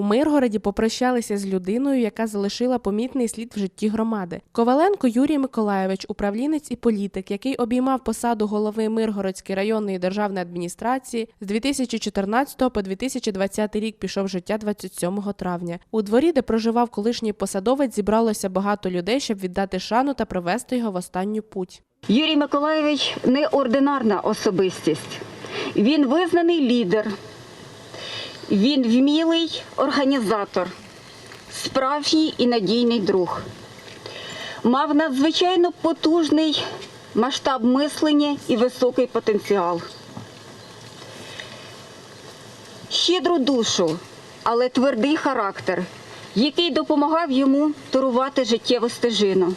У Миргороді попрощалися з людиною, яка залишила помітний слід в житті громади. Коваленко Юрій Миколайович, управлінець і політик, який обіймав посаду голови Миргородської районної державної адміністрації, з 2014 по 2020 рік пішов життя 27 травня. У дворі, де проживав колишній посадовець, зібралося багато людей, щоб віддати шану та провести його в останню путь. Юрій Миколайович неординарна особистість. Він визнаний лідер, він вмілий організатор, справжній і надійний друг. Мав надзвичайно потужний масштаб мислення і високий потенціал. Щедру душу, але твердий характер, який допомагав йому турувати життєву стежину,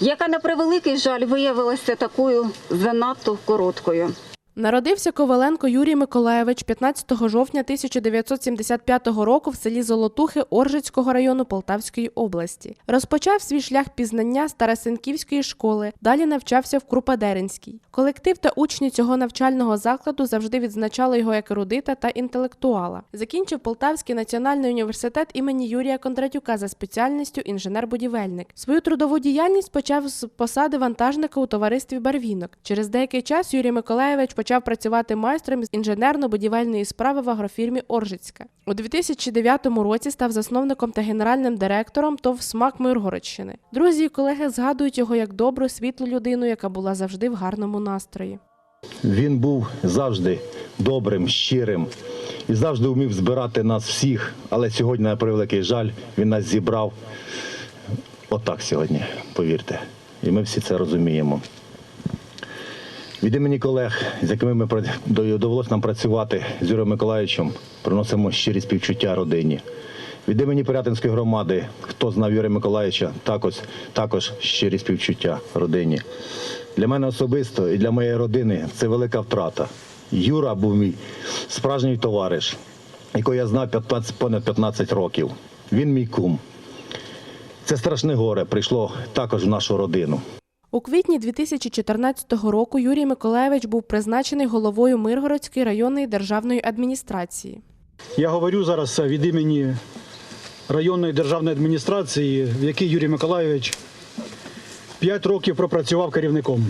яка на превеликий жаль виявилася такою занадто короткою. Народився Коваленко Юрій Миколаєвич 15 жовтня 1975 року в селі Золотухи Оржицького району Полтавської області. Розпочав свій шлях пізнання Старосинківської школи, далі навчався в Крупадеринській. Колектив та учні цього навчального закладу завжди відзначали його як ерудита та інтелектуала. Закінчив Полтавський національний університет імені Юрія Кондратюка за спеціальністю інженер-будівельник. Свою трудову діяльність почав з посади вантажника у товаристві Барвінок. Через деякий час Юрій Миколаєвич почав працювати майстром з інженерно-будівельної справи в агрофірмі Оржицька. У 2009 році став засновником та генеральним директором ТОВ «Смак Миргородщини. Друзі і колеги згадують його як добру, світлу людину, яка була завжди в гарному настрої. Він був завжди добрим, щирим і завжди вмів збирати нас всіх. Але сьогодні, на превеликий жаль, він нас зібрав отак сьогодні, повірте. І ми всі це розуміємо. Від імені колег, з якими ми довелося нам працювати з Юрієм Миколаївичем, приносимо щирі співчуття родині. Від імені Порятинської громади, хто знав Юрія Миколаївича, також, також щирі співчуття родині. Для мене особисто і для моєї родини це велика втрата. Юра був мій справжній товариш, якого я знав 15, понад 15 років. Він мій кум. Це страшне горе прийшло також в нашу родину. У квітні 2014 року Юрій Миколаєвич був призначений головою Миргородської районної державної адміністрації. Я говорю зараз від імені районної державної адміністрації, в якій Юрій Миколайович 5 років пропрацював керівником.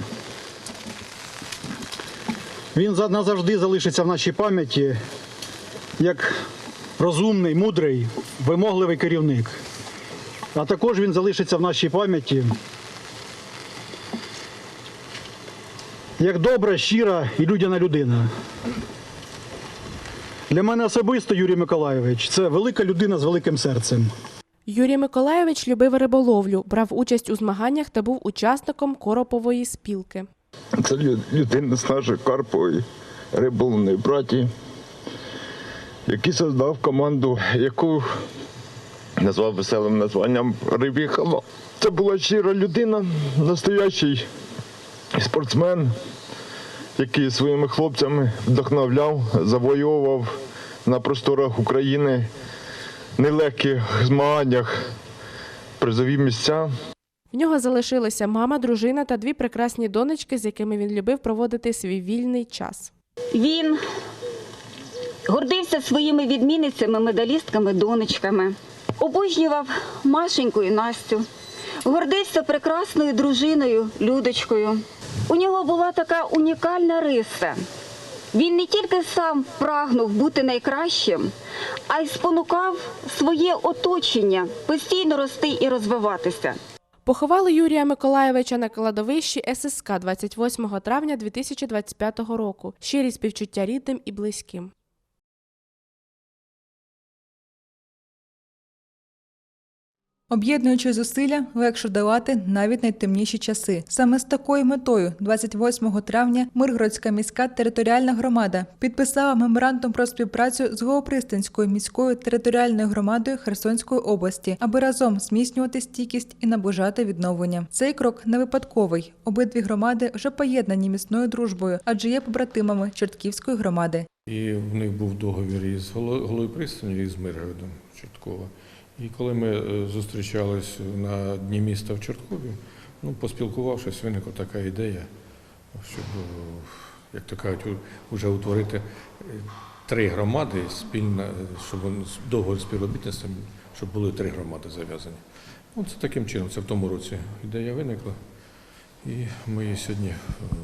Він назавжди залишиться в нашій пам'яті як розумний, мудрий, вимогливий керівник. А також він залишиться в нашій пам'яті як добра, щира і людяна людина. Для мене особисто Юрій Миколайович це велика людина з великим серцем. Юрій Миколаєвич любив риболовлю, брав участь у змаганнях та був учасником коропової спілки. Це людина з нашої Карпової риболовної браті, який создав команду, яку назвав веселим названням Рибіхало. Це була щира людина, настоящий спортсмен, який своїми хлопцями вдохновляв, завойовував на просторах України нелегких змаганнях призові місця. В нього залишилися мама, дружина та дві прекрасні донечки, з якими він любив проводити свій вільний час. Він гордився своїми відмінницями, медалістками, донечками, обожнював Машеньку і Настю, гордився прекрасною дружиною Людочкою. У нього була така унікальна риса. Він не тільки сам прагнув бути найкращим, а й спонукав своє оточення постійно рости і розвиватися. Поховали Юрія Миколаєвича на кладовищі ССК 28 травня 2025 року. Щирі співчуття рідним і близьким. Об'єднуючи зусилля, легше долати навіть найтемніші часи. Саме з такою метою, 28 травня, Миргородська міська територіальна громада підписала меморандум про співпрацю з Голопристанською міською територіальною громадою Херсонської області, аби разом зміцнювати стійкість і наближати відновлення. Цей крок не випадковий. Обидві громади вже поєднані міцною дружбою, адже є побратимами Чортківської громади. І в них був договір із Голо- Голою пристаню і з Миргородом Чорткова. І коли ми е, зустрічались на дні міста в Чорткові, ну, поспілкувавшись, виникла така ідея, щоб, е, як то кажуть, вже утворити е, три громади спільно, щоб договір співробітництва, щоб були три громади зав'язані. Ну, це таким чином, це в тому році ідея виникла, і ми її сьогодні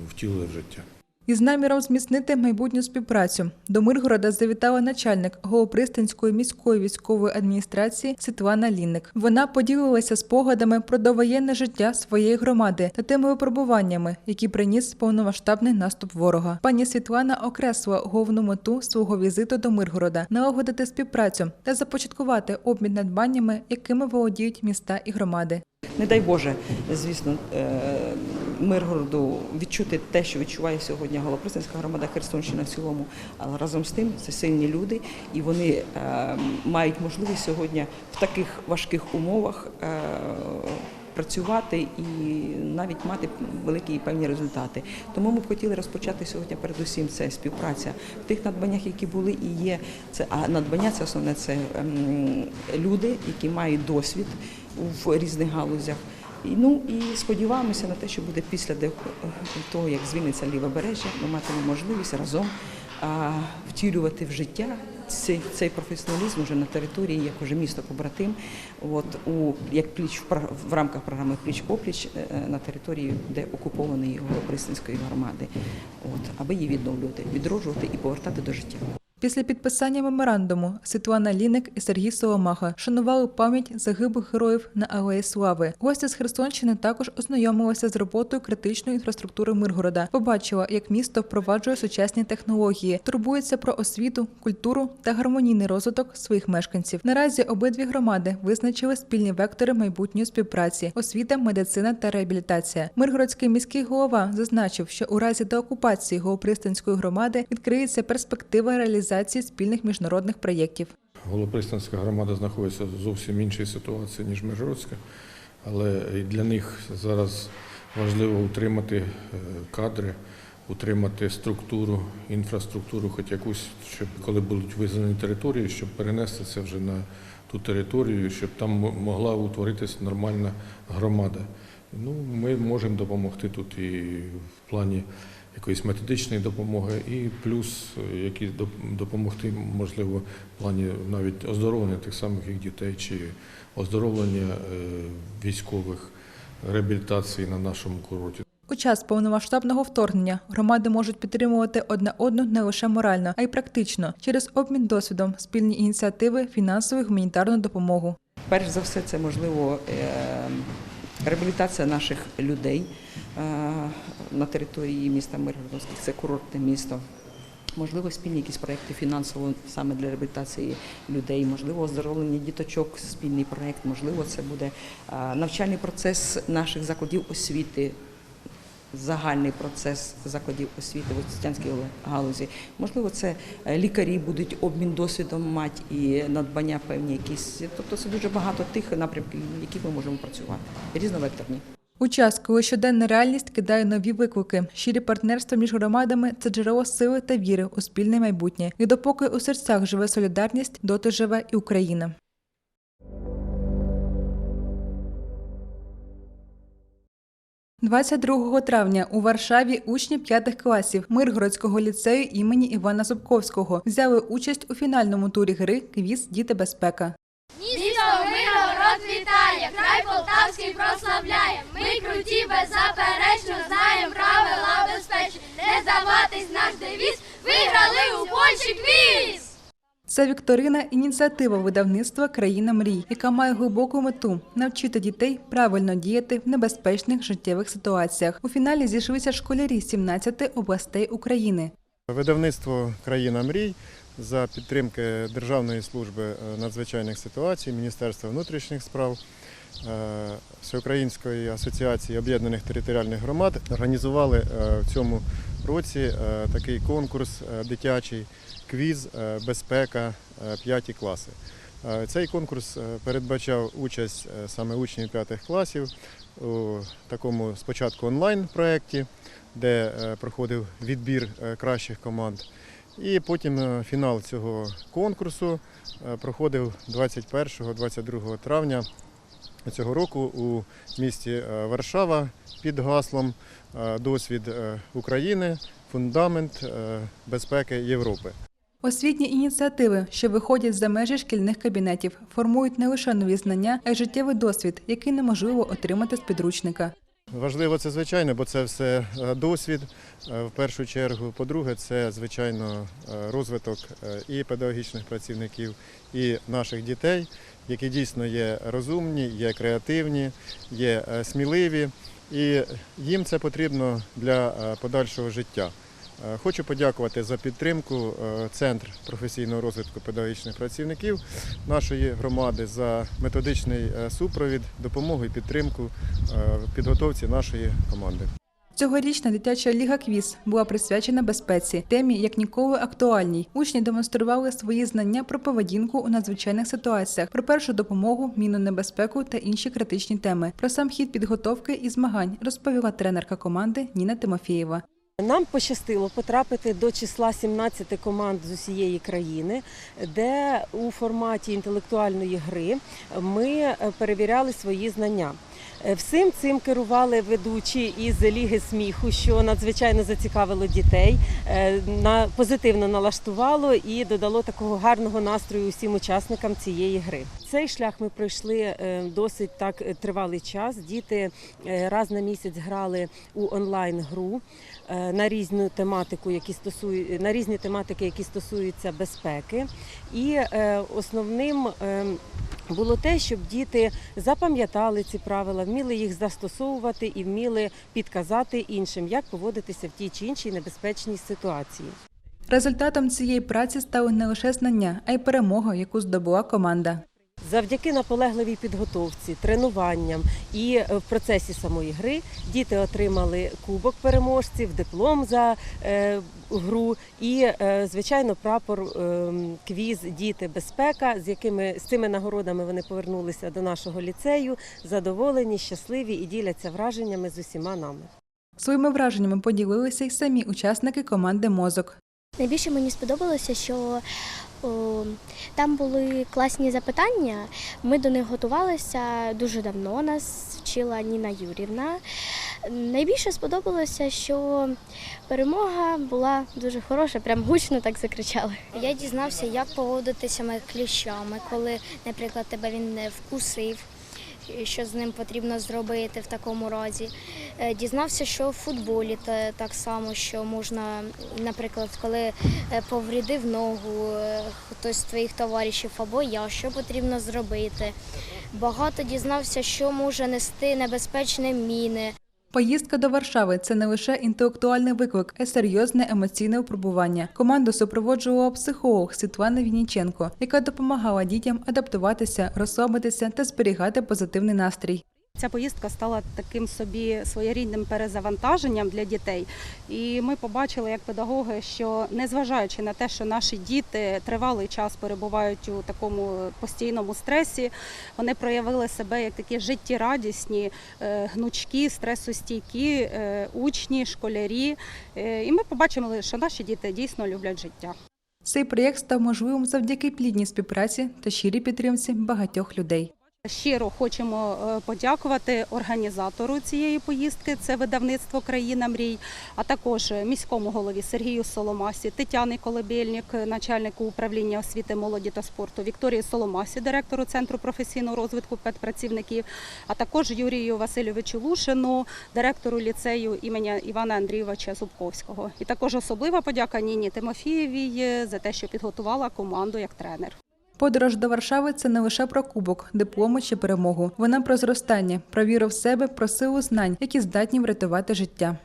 втілили в життя. Із наміром зміцнити майбутню співпрацю до Миргорода завітала начальник Голопристанської міської військової адміністрації Світлана Лінник. Вона поділилася спогадами про довоєнне життя своєї громади та тими випробуваннями, які приніс повномасштабний наступ ворога. Пані Світлана окреслила головну мету свого візиту до Миргорода налагодити співпрацю та започаткувати обмін надбаннями, якими володіють міста і громади. Не дай Боже, звісно, е, Миргороду відчути те, що відчуває сьогодні Голопристанська громада Херсонщина в цілому. Але разом з тим це сильні люди, і вони е, мають можливість сьогодні в таких важких умовах. е, Працювати і навіть мати великі і певні результати. Тому ми б хотіли розпочати сьогодні передусім це співпраця в тих надбаннях, які були і є. Це а надбання це основне це ем, люди, які мають досвід в різних галузях. Ну і сподіваємося на те, що буде після того, як звільниться лівобережжя, ми матимемо можливість разом втілювати в життя цей, цей професіоналізм уже на території, як уже місто побратим, от у як пліч в, в рамках програми пліч опліч на території, де окупованої Голопристанської громади, от аби її відновлювати, відроджувати і повертати до життя. Після підписання меморандуму Світлана Ліник і Сергій Соломаха шанували пам'ять загиблих героїв на Алеї Слави. Гості з Херсонщини також ознайомилися з роботою критичної інфраструктури Миргорода. Побачила, як місто впроваджує сучасні технології, турбується про освіту, культуру та гармонійний розвиток своїх мешканців. Наразі обидві громади визначили спільні вектори майбутньої співпраці: освіта, медицина та реабілітація. Миргородський міський голова зазначив, що у разі деокупації Голопристанської громади відкриється перспектива реалізації спільних міжнародних проєктів. Голопристанська громада знаходиться в зовсім іншій ситуації, ніж Миргородська, але для них зараз важливо утримати е, кадри, утримати структуру, інфраструктуру, хоч якусь, щоб коли будуть визнані території, щоб перенести це вже на ту територію, щоб там могла утворитися нормальна громада. Ну, ми можемо допомогти тут і в плані якоїсь методичної допомоги, і плюс які допомогти, можливо, в плані навіть оздоровлення тих самих їх дітей чи оздоровлення е, військових, реабілітації на нашому курорті. У час повномасштабного вторгнення громади можуть підтримувати одне одну не лише морально, а й практично через обмін досвідом, спільні ініціативи, фінансову і гуманітарну допомогу. Перш за все, це можливо е, реабілітація наших людей е, на території міста Миргородських, це курортне місто. Можливо, спільні якісь проекти фінансово саме для реабілітації людей, можливо, оздоровлення діточок, спільний проект, можливо, це буде е, навчальний процес наших закладів освіти, загальний процес закладів освіти в освітянській галузі. Можливо, це е, лікарі будуть обмін досвідом мати і надбання певні якісь. Тобто це дуже багато тих напрямків, яких ми можемо працювати. Різновекторні. У час, коли щоденна реальність кидає нові виклики, щирі партнерства між громадами це джерело сили та віри у спільне майбутнє. І допоки у серцях живе солідарність, доти живе і Україна. «22 травня у Варшаві учні п'ятих класів Миргородського ліцею імені Івана Зубковського взяли участь у фінальному турі гри Квіз Діти безпека. Місто Миргород вітає, край Полтавський прославляє. Ми круті, беззаперечно, знаємо правила безпечні. Не здаватись наш девіз, виграли у Польщі квіз! Це вікторина ініціатива видавництва Країна мрій, яка має глибоку мету навчити дітей правильно діяти в небезпечних життєвих ситуаціях. У фіналі зійшлися школярі з 17 областей України. Видавництво Країна мрій за підтримки Державної служби е, надзвичайних ситуацій, Міністерства внутрішніх справ е, Всеукраїнської асоціації об'єднаних територіальних громад організували е, в цьому році е, такий конкурс е, дитячий квіз е, безпека 5 класи. Цей конкурс передбачав участь саме учнів 5 класів у такому спочатку онлайн проєкті, де проходив відбір кращих команд. І потім фінал цього конкурсу проходив 21-22 травня цього року у місті е, Варшава під гаслом е, Досвід е, України, фундамент безпеки Європи. Освітні ініціативи, що виходять за межі шкільних кабінетів, формують не лише нові знання, а й життєвий досвід, який неможливо отримати з підручника. Важливо це звичайно, бо це все досвід в першу чергу. По-друге, це звичайно розвиток і педагогічних працівників, і наших дітей, які дійсно є розумні, є креативні, є е, сміливі, і їм це потрібно для е, подальшого життя. Е, Хочу подякувати за підтримку Центр професійного розвитку педагогічних працівників нашої громади за методичний супровід, допомогу і підтримку в підготовці нашої команди. Цьогорічна дитяча ліга квіз була присвячена безпеці, темі як ніколи актуальній. Учні демонстрували свої знання про поведінку у надзвичайних ситуаціях, про першу допомогу, мінну небезпеку та інші критичні теми. Про сам хід підготовки і змагань розповіла тренерка команди Ніна Тимофєєва. Нам пощастило потрапити до числа 17 команд з усієї країни, де у форматі інтелектуальної гри ми е, перевіряли свої знання. Е, Всім цим керували ведучі із Ліги сміху, що надзвичайно зацікавило дітей, е, позитивно налаштувало і додало такого гарного настрою усім учасникам цієї гри. Цей шлях ми пройшли е, досить так тривалий час. Діти раз на місяць грали у онлайн гру е, на різну тематику, які стосують на різні тематики, які стосуються безпеки. І основним е, було те, щоб діти запам'ятали ці правила, вміли їх застосовувати і вміли підказати іншим, як поводитися в тій чи іншій небезпечній ситуації. Результатом цієї праці стали не лише знання, а й перемога, яку здобула команда. Завдяки наполегливій підготовці, тренуванням і е, в процесі самої гри діти отримали кубок переможців, диплом за е, гру і, е, звичайно, прапор е, квіз Діти безпека, з якими з цими нагородами вони повернулися до нашого ліцею, задоволені, щасливі і діляться враженнями з усіма нами. Своїми враженнями поділилися й самі учасники команди Мозок. Найбільше мені сподобалося, що там були класні запитання. Ми до них готувалися дуже давно. Нас вчила Ніна Юрівна. Найбільше сподобалося, що перемога була дуже хороша, прям гучно так закричали. Я дізнався, як поводитися кліщами, коли, наприклад, тебе він не вкусив. Що з ним потрібно зробити в такому разі. Е, Дізнався, що в футболі так само, що можна, наприклад, коли е, поврідив ногу е, хтось з твоїх товаришів або я, що потрібно зробити. Багато дізнався, що може нести небезпечні міни. Поїздка до Варшави це не лише інтелектуальний виклик, а й серйозне емоційне випробування. Команду супроводжувала психолог Світлана Вініченко, яка допомагала дітям адаптуватися, розслабитися та зберігати позитивний настрій. Ця поїздка стала таким собі своєрідним перезавантаженням для дітей. І ми побачили як педагоги, що незважаючи на те, що наші діти тривалий час перебувають у такому постійному стресі, вони проявили себе як такі життєрадісні, е, гнучкі, стресостійкі е, учні, школярі. Е, І ми побачили, що наші діти дійсно люблять життя. Цей проєкт став можливим завдяки плідній співпраці та щирій підтримці багатьох людей. Щиро хочемо е, подякувати організатору цієї поїздки. Це видавництво Країна мрій, а також міському голові Сергію Соломасі, Тетяни Колебельник, начальнику управління освіти, молоді та спорту, Вікторії Соломасі, директору центру професійного розвитку педпрацівників, а також Юрію Васильовичу Лушину, директору ліцею імені Івана Андрійовича Зубковського. І також особлива подяка Ніні Тимофієвій е, за те, що підготувала команду як тренер. Подорож до Варшави це не лише про кубок, дипломи чи перемогу. Вона про зростання, про віру в себе, про силу знань, які здатні врятувати життя.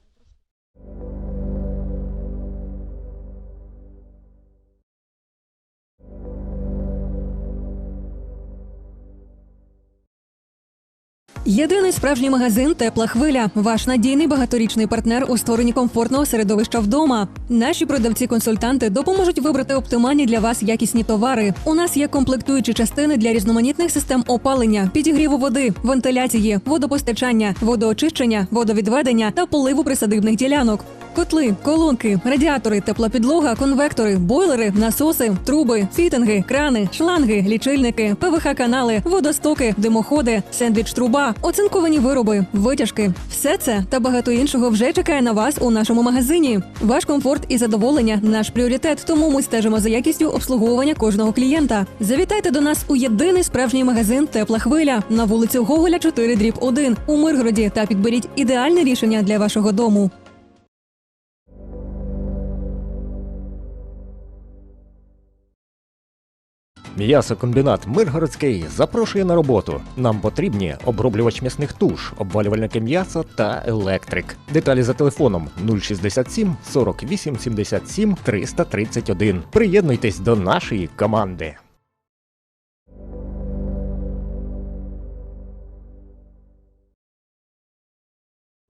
Єдиний справжній магазин Тепла хвиля. Ваш надійний багаторічний партнер у створенні комфортного середовища вдома. Наші продавці-консультанти допоможуть вибрати оптимальні для вас якісні товари. У нас є комплектуючі частини для різноманітних систем опалення, підігріву води, вентиляції, водопостачання, водоочищення, водовідведення та поливу присадибних ділянок. Котли, колонки, радіатори, тепла підлога, конвектори, бойлери, насоси, труби, фітинги, крани, шланги, лічильники, ПВХ-канали, водостоки, димоходи, сендвіч-труба, оцинковані вироби, витяжки. Все це та багато іншого вже чекає на вас у нашому магазині. Ваш комфорт і задоволення наш пріоритет, тому ми стежимо за якістю обслуговування кожного клієнта. Завітайте до нас у єдиний справжній магазин Тепла хвиля на вулицю Гоголя 4 дріб 1 у Миргороді та підберіть ідеальне рішення для вашого дому. М'ясокомбінат Миргородський запрошує на роботу. Нам потрібні оброблювач м'ясних туш, обвалювальники м'яса та електрик. Деталі за телефоном 067 48 77 331. Приєднуйтесь до нашої команди.